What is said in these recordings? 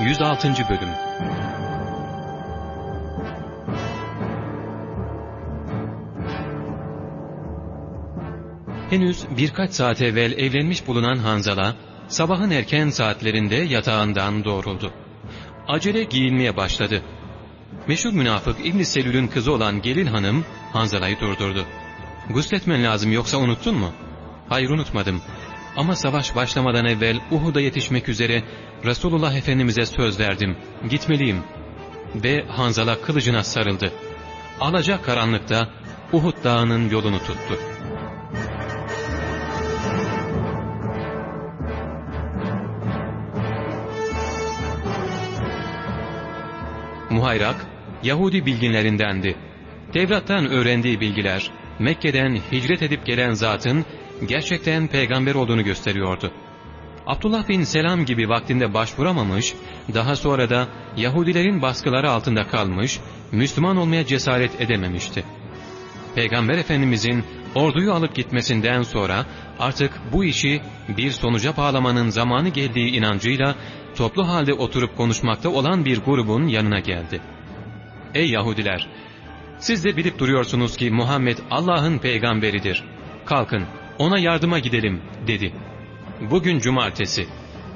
106. Bölüm Henüz birkaç saat evvel evlenmiş bulunan Hanzala, sabahın erken saatlerinde yatağından doğruldu. Acele giyinmeye başladı. Meşhur münafık İbn Selül'ün kızı olan gelin hanım Hanzala'yı durdurdu. Gusletmen lazım yoksa unuttun mu? Hayır unutmadım. Ama savaş başlamadan evvel Uhud'a yetişmek üzere Resulullah Efendimiz'e söz verdim. Gitmeliyim. Ve Hanzala kılıcına sarıldı. Alacak karanlıkta Uhud dağının yolunu tuttu. Muhayrak, Yahudi bilginlerindendi. Tevrat'tan öğrendiği bilgiler, Mekke'den hicret edip gelen zatın gerçekten peygamber olduğunu gösteriyordu. Abdullah bin Selam gibi vaktinde başvuramamış, daha sonra da Yahudilerin baskıları altında kalmış, Müslüman olmaya cesaret edememişti. Peygamber Efendimizin orduyu alıp gitmesinden sonra artık bu işi bir sonuca bağlamanın zamanı geldiği inancıyla toplu halde oturup konuşmakta olan bir grubun yanına geldi. Ey Yahudiler! Siz de bilip duruyorsunuz ki Muhammed Allah'ın peygamberidir. Kalkın, ona yardıma gidelim, dedi. Bugün cumartesi.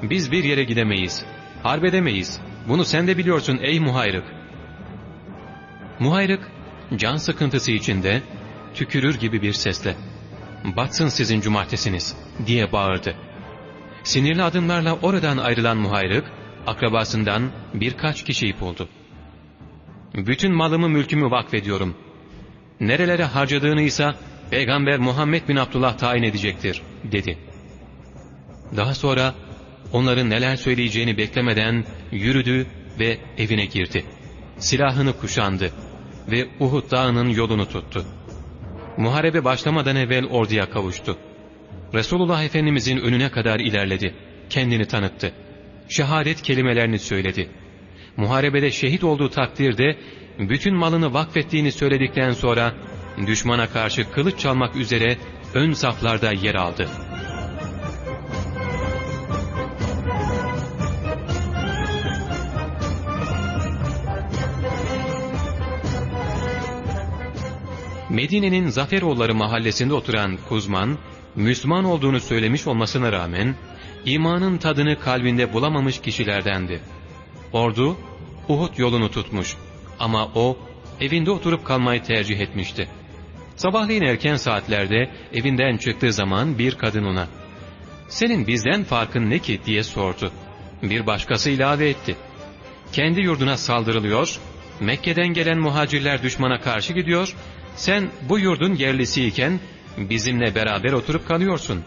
Biz bir yere gidemeyiz. Harbedemeyiz. Bunu sen de biliyorsun ey Muhayrık. Muhayrık, can sıkıntısı içinde, tükürür gibi bir sesle, ''Batsın sizin cumartesiniz.'' diye bağırdı. Sinirli adımlarla oradan ayrılan muhayrık, akrabasından birkaç kişiyi buldu. ''Bütün malımı mülkümü vakfediyorum. Nerelere harcadığını ise Peygamber Muhammed bin Abdullah tayin edecektir.'' dedi. Daha sonra onların neler söyleyeceğini beklemeden yürüdü ve evine girdi. Silahını kuşandı ve Uhud dağının yolunu tuttu. Muharebe başlamadan evvel orduya kavuştu. Resulullah Efendimizin önüne kadar ilerledi. Kendini tanıttı. Şehadet kelimelerini söyledi. Muharebede şehit olduğu takdirde bütün malını vakfettiğini söyledikten sonra düşmana karşı kılıç çalmak üzere ön saflarda yer aldı. Medine'nin Zaferoğulları mahallesinde oturan Kuzman, Müslüman olduğunu söylemiş olmasına rağmen, imanın tadını kalbinde bulamamış kişilerdendi. Ordu, Uhud yolunu tutmuş ama o, evinde oturup kalmayı tercih etmişti. Sabahleyin erken saatlerde evinden çıktığı zaman bir kadın ona, ''Senin bizden farkın ne ki?'' diye sordu. Bir başkası ilave etti. ''Kendi yurduna saldırılıyor, Mekke'den gelen muhacirler düşmana karşı gidiyor, sen bu yurdun yerlisiyken bizimle beraber oturup kalıyorsun.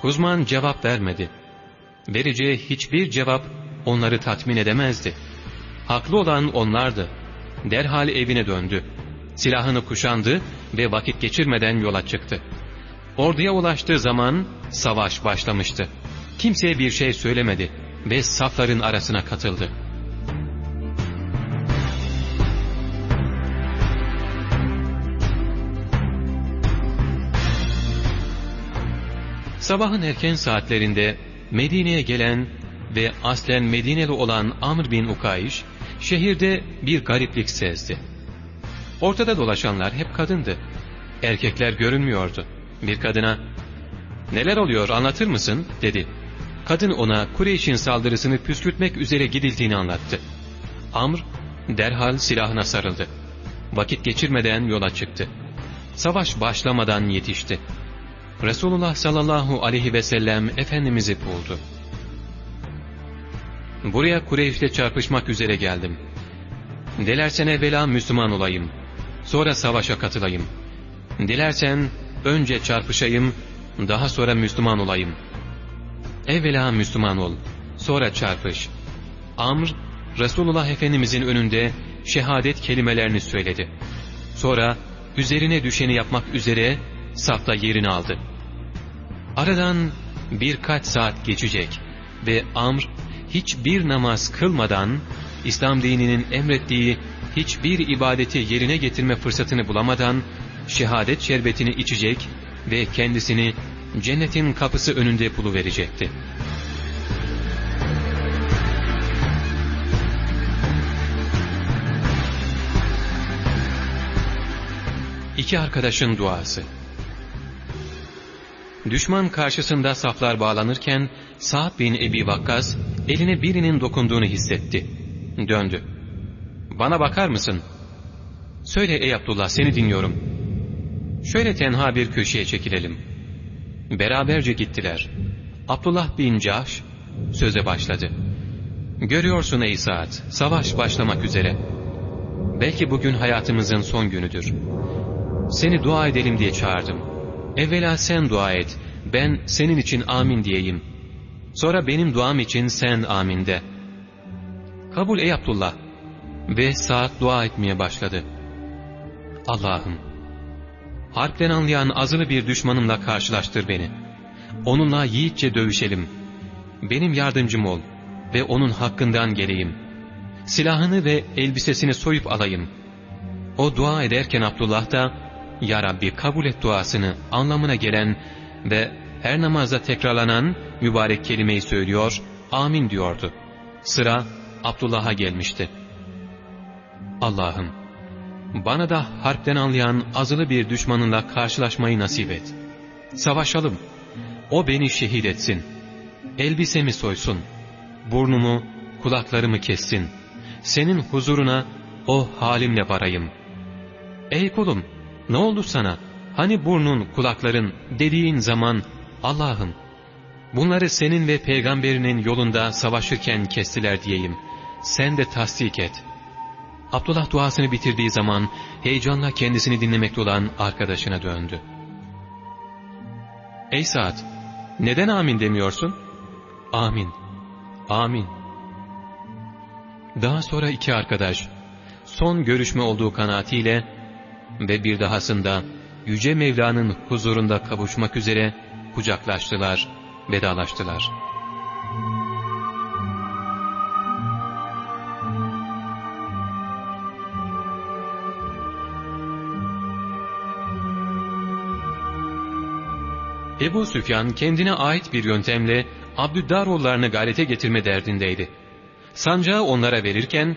Kuzman cevap vermedi. Vereceği hiçbir cevap onları tatmin edemezdi. Haklı olan onlardı. Derhal evine döndü. Silahını kuşandı ve vakit geçirmeden yola çıktı. Orduya ulaştığı zaman savaş başlamıştı. Kimseye bir şey söylemedi ve safların arasına katıldı. Sabahın erken saatlerinde Medine'ye gelen ve aslen Medineli olan Amr bin Ukayş, şehirde bir gariplik sezdi. Ortada dolaşanlar hep kadındı. Erkekler görünmüyordu. Bir kadına, ''Neler oluyor anlatır mısın?'' dedi. Kadın ona Kureyş'in saldırısını püskürtmek üzere gidildiğini anlattı. Amr derhal silahına sarıldı. Vakit geçirmeden yola çıktı. Savaş başlamadan yetişti. Resulullah sallallahu aleyhi ve sellem Efendimiz'i buldu. Buraya Kureyş'le çarpışmak üzere geldim. Dilersen evvela Müslüman olayım. Sonra savaşa katılayım. Dilersen önce çarpışayım, daha sonra Müslüman olayım. Evvela Müslüman ol, sonra çarpış. Amr, Resulullah Efendimizin önünde şehadet kelimelerini söyledi. Sonra üzerine düşeni yapmak üzere safta yerini aldı. Aradan birkaç saat geçecek ve Amr hiçbir namaz kılmadan İslam dininin emrettiği hiçbir ibadeti yerine getirme fırsatını bulamadan şehadet şerbetini içecek ve kendisini cennetin kapısı önünde bulu verecekti. İki arkadaşın duası Düşman karşısında saflar bağlanırken Sa'd bin Ebi Vakkas eline birinin dokunduğunu hissetti. Döndü. Bana bakar mısın? Söyle ey Abdullah seni dinliyorum. Şöyle tenha bir köşeye çekilelim. Beraberce gittiler. Abdullah bin Cahş söze başladı. Görüyorsun ey Sa'd, savaş başlamak üzere. Belki bugün hayatımızın son günüdür. Seni dua edelim diye çağırdım. Evvela sen dua et, ben senin için amin diyeyim. Sonra benim duam için sen amin de. Kabul ey Abdullah. Ve saat dua etmeye başladı. Allah'ım, harpten anlayan azılı bir düşmanımla karşılaştır beni. Onunla yiğitçe dövüşelim. Benim yardımcım ol ve onun hakkından geleyim. Silahını ve elbisesini soyup alayım. O dua ederken Abdullah da, Ya Rabbi kabul et duasını anlamına gelen ve her namazda tekrarlanan mübarek kelimeyi söylüyor, amin diyordu. Sıra Abdullah'a gelmişti. Allah'ım, bana da harpten anlayan azılı bir düşmanınla karşılaşmayı nasip et. Savaşalım, o beni şehit etsin. Elbisemi soysun, burnumu, kulaklarımı kessin. Senin huzuruna o halimle varayım. Ey kulum, ne oldu sana? Hani burnun, kulakların dediğin zaman Allah'ım, bunları senin ve peygamberinin yolunda savaşırken kestiler diyeyim. Sen de tasdik et. Abdullah duasını bitirdiği zaman heyecanla kendisini dinlemekte olan arkadaşına döndü. Ey Sa'd, neden amin demiyorsun? Amin, amin. Daha sonra iki arkadaş, son görüşme olduğu kanaatiyle ve bir dahasında Yüce Mevla'nın huzurunda kavuşmak üzere kucaklaştılar, vedalaştılar. Ebu Süfyan kendine ait bir yöntemle Abdüddaroğullarını gayrete getirme derdindeydi. Sancağı onlara verirken,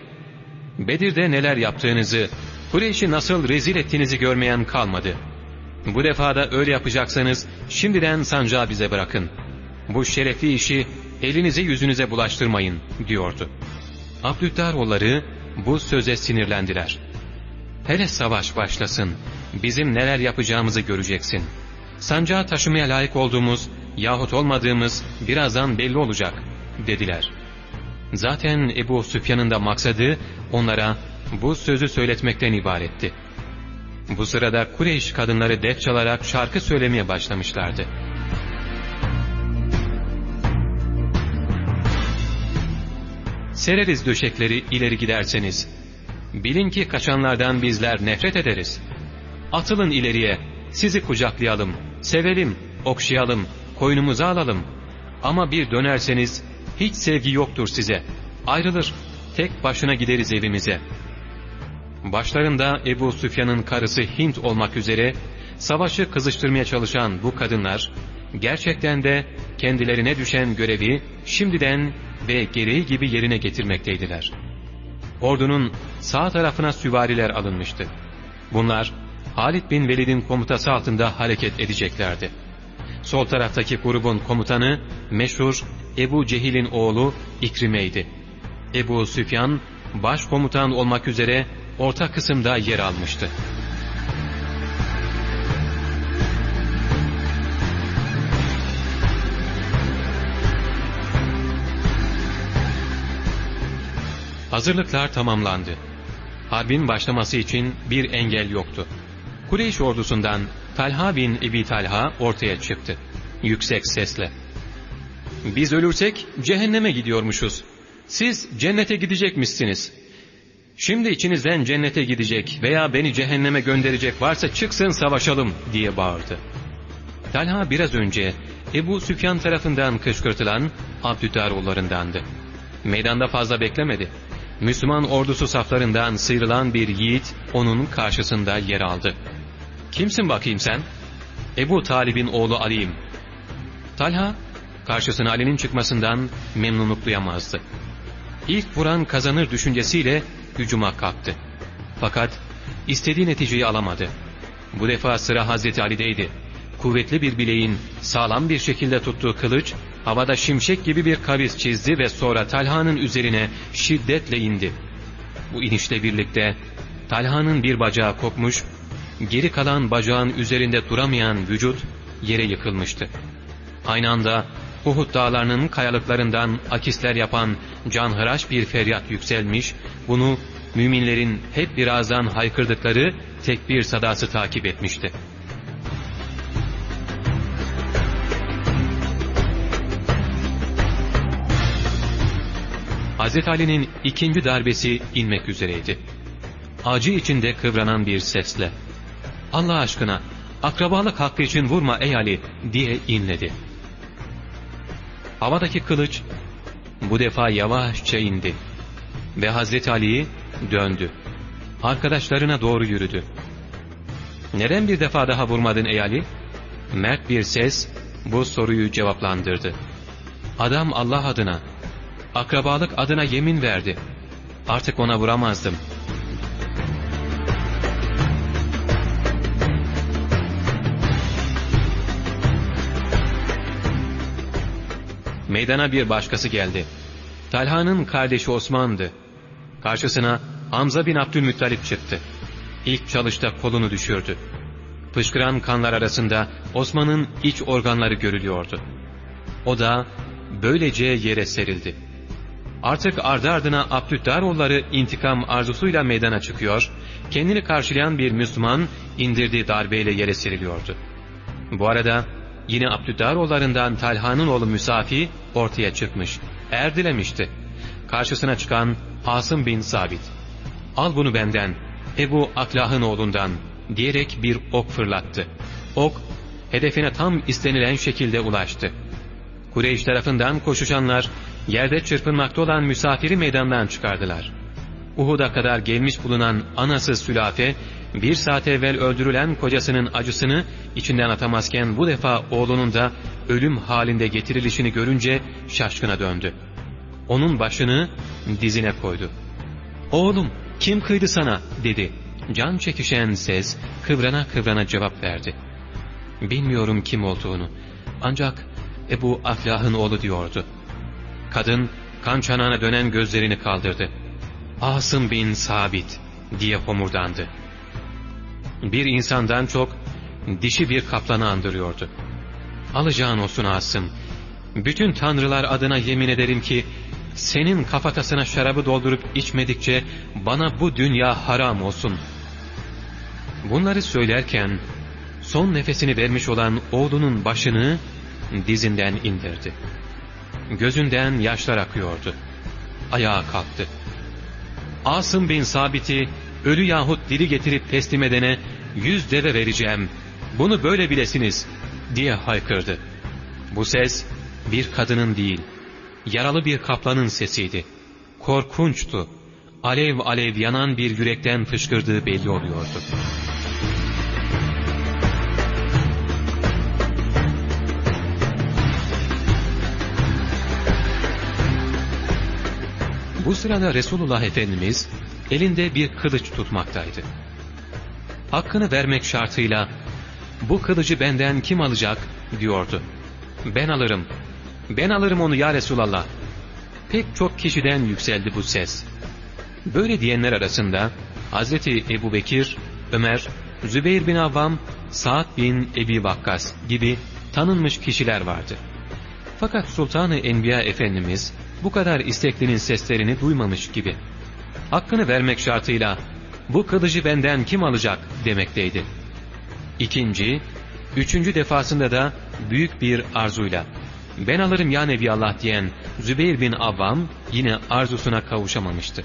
Bedir'de neler yaptığınızı, Kureyş'i nasıl rezil ettiğinizi görmeyen kalmadı. Bu defada öyle yapacaksanız şimdiden sancağı bize bırakın. Bu şerefli işi elinize yüzünüze bulaştırmayın diyordu. Abdüddaroğulları bu söze sinirlendiler. Hele savaş başlasın, bizim neler yapacağımızı göreceksin. Sancağı taşımaya layık olduğumuz yahut olmadığımız birazdan belli olacak dediler. Zaten Ebu Süfyan'ın da maksadı onlara bu sözü söyletmekten ibaretti. Bu sırada Kureyş kadınları def çalarak şarkı söylemeye başlamışlardı. Sereriz döşekleri ileri giderseniz. Bilin ki kaçanlardan bizler nefret ederiz. Atılın ileriye, sizi kucaklayalım, sevelim, okşayalım, koynumuza alalım. Ama bir dönerseniz hiç sevgi yoktur size. Ayrılır, tek başına gideriz evimize. Başlarında Ebu Süfyan'ın karısı Hint olmak üzere savaşı kızıştırmaya çalışan bu kadınlar, gerçekten de kendilerine düşen görevi şimdiden ve gereği gibi yerine getirmekteydiler. Ordunun sağ tarafına süvariler alınmıştı. Bunlar Halid bin Velid'in komutası altında hareket edeceklerdi. Sol taraftaki grubun komutanı meşhur Ebu Cehil'in oğlu İkrime'ydi. Ebu Süfyan başkomutan olmak üzere orta kısımda yer almıştı. Hazırlıklar tamamlandı. Harbin başlaması için bir engel yoktu. Kureyş ordusundan Talha bin Ebi Talha ortaya çıktı. Yüksek sesle. Biz ölürsek cehenneme gidiyormuşuz. Siz cennete gidecekmişsiniz. Şimdi içinizden cennete gidecek veya beni cehenneme gönderecek varsa çıksın savaşalım diye bağırdı. Talha biraz önce Ebu Süfyan tarafından kışkırtılan Abdüdaroğullarındandı. Meydanda fazla beklemedi. Müslüman ordusu saflarından sıyrılan bir yiğit onun karşısında yer aldı. ''Kimsin bakayım sen?'' ''Ebu Talib'in oğlu Ali'yim.'' Talha, karşısına Ali'nin çıkmasından memnunluk duyamazdı. İlk vuran kazanır düşüncesiyle hücuma kalktı. Fakat istediği neticeyi alamadı. Bu defa sıra Hazreti Ali'deydi. Kuvvetli bir bileğin sağlam bir şekilde tuttuğu kılıç, havada şimşek gibi bir kavis çizdi ve sonra Talha'nın üzerine şiddetle indi. Bu inişle birlikte Talha'nın bir bacağı kopmuş, geri kalan bacağın üzerinde duramayan vücut yere yıkılmıştı. Aynı anda Uhud dağlarının kayalıklarından akisler yapan canhıraş bir feryat yükselmiş, bunu müminlerin hep birazdan haykırdıkları tekbir sadası takip etmişti. Hazreti Ali'nin ikinci darbesi inmek üzereydi. Acı içinde kıvranan bir sesle, Allah aşkına akrabalık hakkı için vurma ey Ali diye inledi. Havadaki kılıç bu defa yavaşça indi ve Hazreti Ali'yi döndü. Arkadaşlarına doğru yürüdü. Neden bir defa daha vurmadın ey Ali? Mert bir ses bu soruyu cevaplandırdı. Adam Allah adına, akrabalık adına yemin verdi. Artık ona vuramazdım. Meydana bir başkası geldi. Talha'nın kardeşi Osman'dı. Karşısına Hamza bin Abdülmuttalip çıktı. İlk çalışta kolunu düşürdü. Fışkıran kanlar arasında Osman'ın iç organları görülüyordu. O da böylece yere serildi. Artık ardı ardına Abdüddaroğulları intikam arzusuyla meydana çıkıyor, kendini karşılayan bir Müslüman indirdiği darbeyle yere seriliyordu. Bu arada yine Abdüddaroğullarından Talha'nın oğlu Müsafi ortaya çıkmış, erdilemişti. Karşısına çıkan Asım bin Sabit. Al bunu benden, Ebu Aklah'ın oğlundan diyerek bir ok fırlattı. Ok, hedefine tam istenilen şekilde ulaştı. Kureyş tarafından koşuşanlar, yerde çırpınmakta olan misafiri meydandan çıkardılar. Uhud'a kadar gelmiş bulunan anası Sülafe, bir saat evvel öldürülen kocasının acısını içinden atamazken bu defa oğlunun da ölüm halinde getirilişini görünce şaşkına döndü. Onun başını dizine koydu. ''Oğlum kim kıydı sana?'' dedi. Can çekişen ses kıvrana kıvrana cevap verdi. Bilmiyorum kim olduğunu ancak Ebu Aflah'ın oğlu diyordu. Kadın kan çanağına dönen gözlerini kaldırdı. Asım bin Sabit diye homurdandı. Bir insandan çok dişi bir kaplanı andırıyordu. Alacağın olsun Asım. Bütün tanrılar adına yemin ederim ki senin kafatasına şarabı doldurup içmedikçe bana bu dünya haram olsun. Bunları söylerken son nefesini vermiş olan oğlunun başını dizinden indirdi. Gözünden yaşlar akıyordu. Ayağa kalktı. Asım bin Sabit'i ölü yahut diri getirip teslim edene yüz deve vereceğim. Bunu böyle bilesiniz diye haykırdı. Bu ses bir kadının değil, yaralı bir kaplanın sesiydi. Korkunçtu. Alev alev yanan bir yürekten fışkırdığı belli oluyordu. Bu sırada Resulullah Efendimiz elinde bir kılıç tutmaktaydı. Hakkını vermek şartıyla bu kılıcı benden kim alacak diyordu. Ben alırım, ben alırım onu ya Resulallah. Pek çok kişiden yükseldi bu ses. Böyle diyenler arasında Hazreti Ebu Bekir, Ömer, Zübeyir bin Avvam, Sa'd bin Ebi Vakkas gibi tanınmış kişiler vardı. Fakat Sultanı Enbiya Efendimiz bu kadar isteklinin seslerini duymamış gibi. Hakkını vermek şartıyla bu kılıcı benden kim alacak demekteydi. İkinci, üçüncü defasında da büyük bir arzuyla ben alırım ya Nebi Allah diyen Zübeyir bin Avvam yine arzusuna kavuşamamıştı.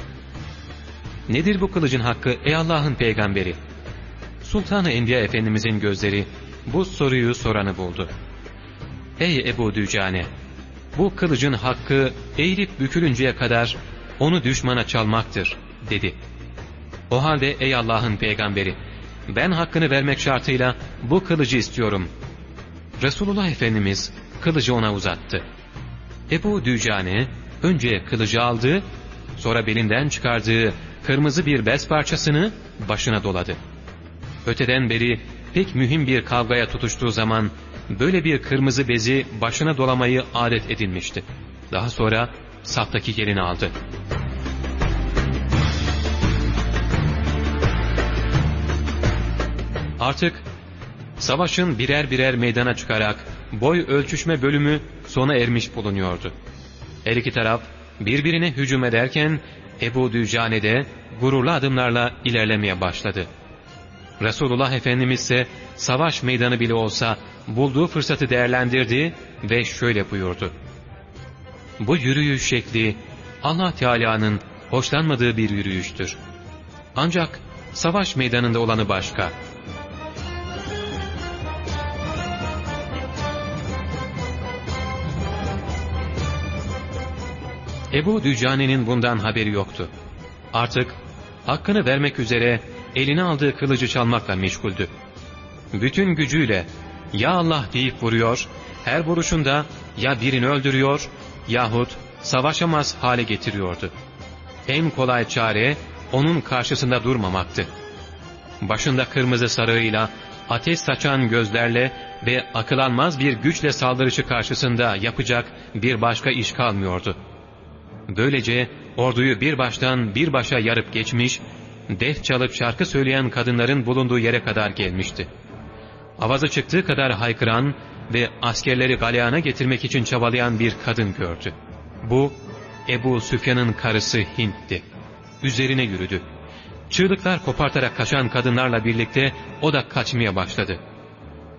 Nedir bu kılıcın hakkı ey Allah'ın peygamberi? Sultanı Enbiya Efendimizin gözleri bu soruyu soranı buldu. Ey Ebu Dücane! Bu kılıcın hakkı eğilip bükülünceye kadar onu düşmana çalmaktır dedi. O halde ey Allah'ın peygamberi ben hakkını vermek şartıyla bu kılıcı istiyorum. Resulullah Efendimiz kılıcı ona uzattı. Ebu Dücane önce kılıcı aldı, sonra belinden çıkardığı kırmızı bir bez parçasını başına doladı. Öteden beri pek mühim bir kavgaya tutuştuğu zaman böyle bir kırmızı bezi başına dolamayı adet edinmişti. Daha sonra saftaki yerini aldı. Artık savaşın birer birer meydana çıkarak boy ölçüşme bölümü sona ermiş bulunuyordu. Her iki taraf birbirine hücum ederken Ebu Dücane de gururlu adımlarla ilerlemeye başladı. Resulullah Efendimiz ise savaş meydanı bile olsa bulduğu fırsatı değerlendirdi ve şöyle buyurdu. Bu yürüyüş şekli Allah Teala'nın hoşlanmadığı bir yürüyüştür. Ancak savaş meydanında olanı başka. Ebu Dücane'nin bundan haberi yoktu. Artık hakkını vermek üzere eline aldığı kılıcı çalmakla meşguldü. Bütün gücüyle ya Allah deyip vuruyor, her vuruşunda ya birini öldürüyor yahut savaşamaz hale getiriyordu. En kolay çare onun karşısında durmamaktı. Başında kırmızı sarığıyla, ateş saçan gözlerle ve akılanmaz bir güçle saldırışı karşısında yapacak bir başka iş kalmıyordu. Böylece orduyu bir baştan bir başa yarıp geçmiş, def çalıp şarkı söyleyen kadınların bulunduğu yere kadar gelmişti. Avazı çıktığı kadar haykıran ve askerleri galeyana getirmek için çabalayan bir kadın gördü. Bu, Ebu Süfyan'ın karısı Hint'ti. Üzerine yürüdü. Çığlıklar kopartarak kaçan kadınlarla birlikte o da kaçmaya başladı.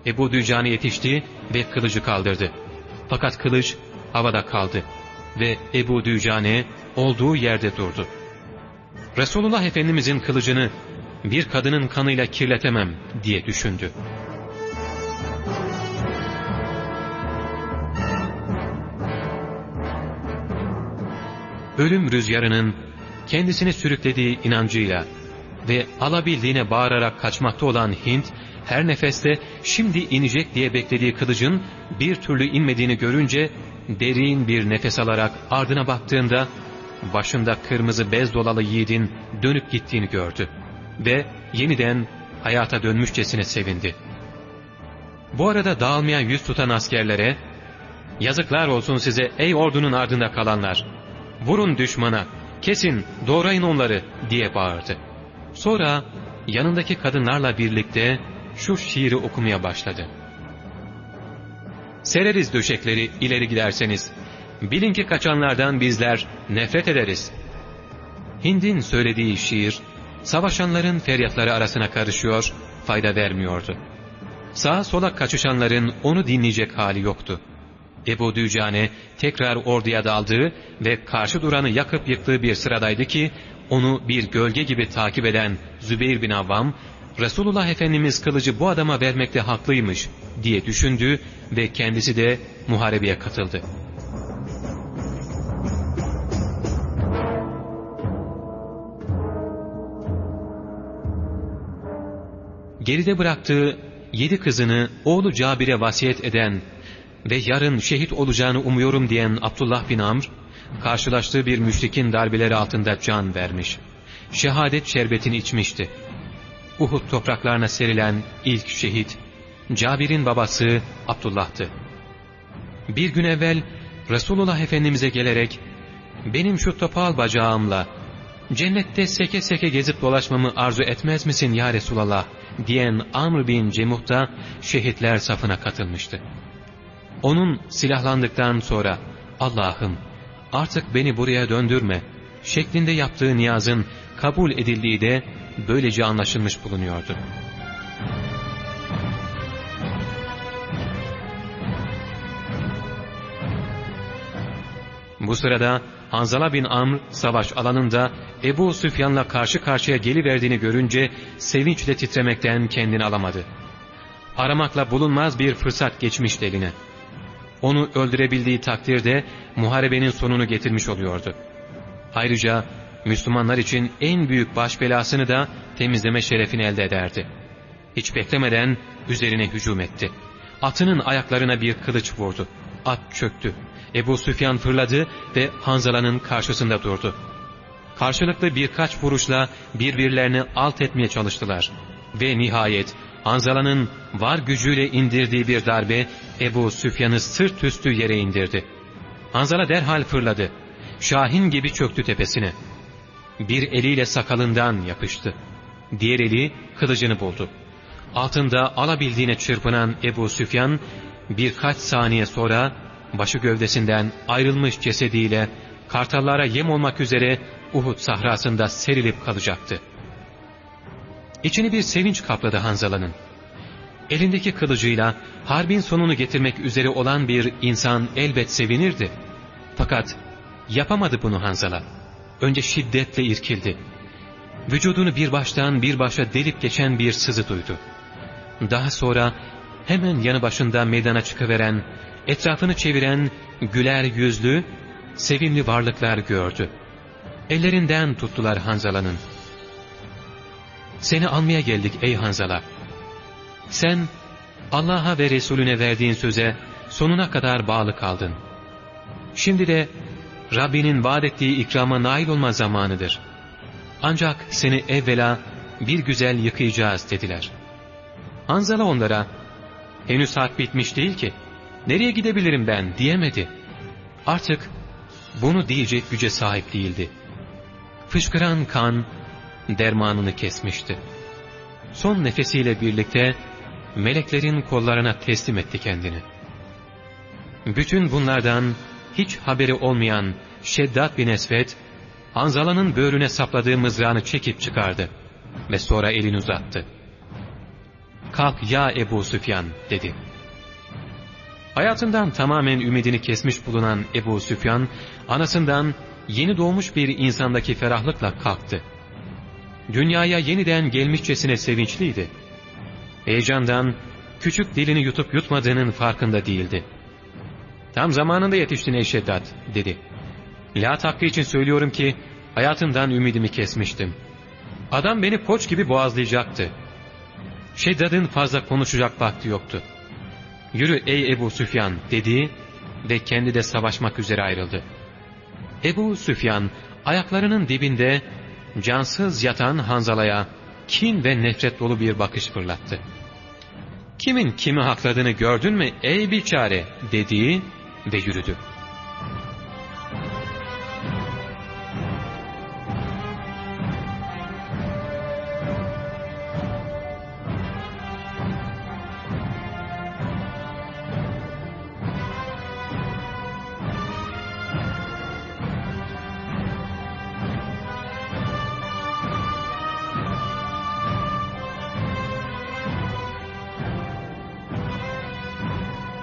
Ebu Dücani yetişti ve kılıcı kaldırdı. Fakat kılıç havada kaldı ve Ebu Dücane olduğu yerde durdu. Resulullah Efendimizin kılıcını bir kadının kanıyla kirletemem diye düşündü. Ölüm rüzgarının kendisini sürüklediği inancıyla ve alabildiğine bağırarak kaçmakta olan Hint, her nefeste şimdi inecek diye beklediği kılıcın bir türlü inmediğini görünce derin bir nefes alarak ardına baktığında başında kırmızı bez dolalı yiğidin dönüp gittiğini gördü ve yeniden hayata dönmüşçesine sevindi. Bu arada dağılmaya yüz tutan askerlere ''Yazıklar olsun size ey ordunun ardında kalanlar! Vurun düşmana, kesin, doğrayın onları!'' diye bağırdı. Sonra yanındaki kadınlarla birlikte şu şiiri okumaya başladı. Sereriz döşekleri ileri giderseniz. Bilin ki kaçanlardan bizler nefret ederiz. Hind'in söylediği şiir, savaşanların feryatları arasına karışıyor, fayda vermiyordu. Sağa sola kaçışanların onu dinleyecek hali yoktu. Ebu Dücane tekrar orduya daldığı ve karşı duranı yakıp yıktığı bir sıradaydı ki, onu bir gölge gibi takip eden Zübeyir bin Avvam, Resulullah Efendimiz kılıcı bu adama vermekte haklıymış diye düşündü ve kendisi de muharebeye katıldı. Geride bıraktığı yedi kızını oğlu Cabir'e vasiyet eden ve yarın şehit olacağını umuyorum diyen Abdullah bin Amr, karşılaştığı bir müşrikin darbeleri altında can vermiş. Şehadet şerbetini içmişti. Uhud topraklarına serilen ilk şehit, Cabir'in babası Abdullah'tı. Bir gün evvel Resulullah Efendimiz'e gelerek, benim şu topal bacağımla cennette seke seke gezip dolaşmamı arzu etmez misin ya Resulallah diyen Amr bin Cemuh da şehitler safına katılmıştı. Onun silahlandıktan sonra Allah'ım artık beni buraya döndürme şeklinde yaptığı niyazın kabul edildiği de böylece anlaşılmış bulunuyordu. Bu sırada Hanzala bin Amr savaş alanında Ebu Süfyan'la karşı karşıya geliverdiğini görünce sevinçle titremekten kendini alamadı. Aramakla bulunmaz bir fırsat geçmişti eline. Onu öldürebildiği takdirde muharebenin sonunu getirmiş oluyordu. Ayrıca Müslümanlar için en büyük baş belasını da temizleme şerefini elde ederdi. Hiç beklemeden üzerine hücum etti. Atının ayaklarına bir kılıç vurdu. At çöktü. Ebu Süfyan fırladı ve Hanzala'nın karşısında durdu. Karşılıklı birkaç vuruşla birbirlerini alt etmeye çalıştılar. Ve nihayet Hanzala'nın var gücüyle indirdiği bir darbe Ebu Süfyan'ı sırt üstü yere indirdi. Hanzala derhal fırladı. Şahin gibi çöktü tepesine. Bir eliyle sakalından yapıştı. Diğer eli kılıcını buldu. Altında alabildiğine çırpınan Ebu Süfyan birkaç saniye sonra başı gövdesinden ayrılmış cesediyle kartallara yem olmak üzere Uhud sahrasında serilip kalacaktı. İçini bir sevinç kapladı Hanzala'nın. Elindeki kılıcıyla harbin sonunu getirmek üzere olan bir insan elbet sevinirdi. Fakat yapamadı bunu Hanzala. Önce şiddetle irkildi. Vücudunu bir baştan bir başa delip geçen bir sızı duydu. Daha sonra hemen yanı başında meydana çıkıveren, etrafını çeviren güler yüzlü, sevimli varlıklar gördü. Ellerinden tuttular Hanzala'nın. Seni almaya geldik ey Hanzala. Sen Allah'a ve Resulüne verdiğin söze sonuna kadar bağlı kaldın. Şimdi de Rabbinin vaat ettiği ikrama nail olma zamanıdır. Ancak seni evvela bir güzel yıkayacağız dediler. Hanzala onlara, henüz harp bitmiş değil ki, nereye gidebilirim ben diyemedi. Artık bunu diyecek güce sahip değildi. Fışkıran kan dermanını kesmişti. Son nefesiyle birlikte meleklerin kollarına teslim etti kendini. Bütün bunlardan hiç haberi olmayan Şeddat bin Esvet, Hanzala'nın böğrüne sapladığı mızrağını çekip çıkardı ve sonra elini uzattı. ''Kalk ya Ebu Süfyan'' dedi. Hayatından tamamen ümidini kesmiş bulunan Ebu Süfyan, anasından yeni doğmuş bir insandaki ferahlıkla kalktı. Dünyaya yeniden gelmişçesine sevinçliydi. Heyecandan küçük dilini yutup yutmadığının farkında değildi. ''Tam zamanında yetiştin ey dedi. ''Lat hakkı için söylüyorum ki hayatından ümidimi kesmiştim. Adam beni poç gibi boğazlayacaktı. Şeddad'ın fazla konuşacak vakti yoktu. ''Yürü ey Ebu Süfyan'' dedi ve kendi de savaşmak üzere ayrıldı. Ebu Süfyan ayaklarının dibinde cansız yatan Hanzala'ya kin ve nefret dolu bir bakış fırlattı. ''Kimin kimi hakladığını gördün mü ey biçare?'' dedi ve yürüdü.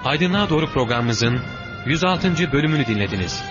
Aydınlığa Doğru programımızın 106. bölümünü dinlediniz.